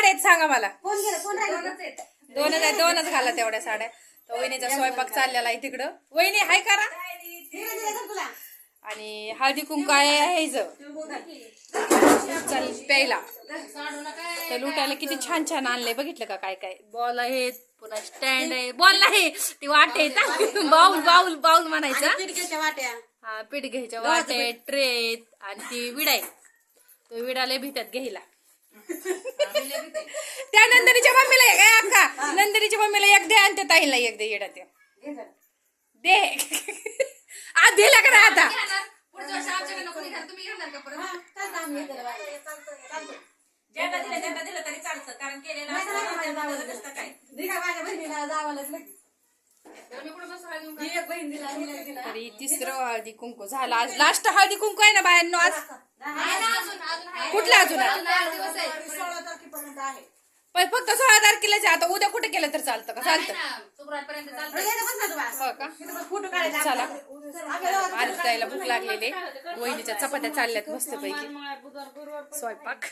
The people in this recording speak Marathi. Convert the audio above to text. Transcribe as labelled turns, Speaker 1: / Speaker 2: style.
Speaker 1: साड्या आहेत सांगा मला.
Speaker 2: कोण गेलं कोण राहिलं
Speaker 1: दोनच आहे दोनच घाला तेवढ्या साड्या. तर वहिनीचा स्वयंपाक चाललेला आहे तिकडं. वहिनी हाय करा. आणि हळदी कुंकू आहे प्यायला. तर लुटायला किती छान छान आणलंय बघितलं का काय काय? बॉल आहेत पुन्हा स्टँड आहे. बॉल नाही ती वाट आहेत बाऊल बाऊल बाऊल म्हणायचा.
Speaker 2: वाट्या.
Speaker 1: हा पीठ घ्यायच्या वाटे ट्रेत आणि ती विडा आहे. तो विडा लय भीतात घ्यायला. त्या नंदनीच्या मम्मीला एक आहे अक्का. नंदनीच्या मम्मीला एक दे आणि त्या ताईला एक दे येडा ते दे. आ दिला का आता.
Speaker 3: ज्यांना दिलं ज्यांना दिलं तरी चालतं कारण केलेलं असतं काय
Speaker 2: माझ्या बहिणीला
Speaker 1: तरी तिसरं हळदी कुंकू. झाला आज. लास्ट हळदी कुंकू आहे ना बायांनो आज? कुठला अजून आहे?
Speaker 2: सोळा तारखेपर्यंत
Speaker 1: पण फक्त सोळा तारखेलाच आहे. आता उद्या कुठे केलं तर चालतं का चालतं
Speaker 2: अरे, ना तू.
Speaker 1: हो का
Speaker 2: फोटो काढायचा
Speaker 1: चला.
Speaker 2: आपल्याला
Speaker 1: भूक लागलेली वहिनीच्या चपात्या चालल्यात मस्तपैकी स्वयंपाक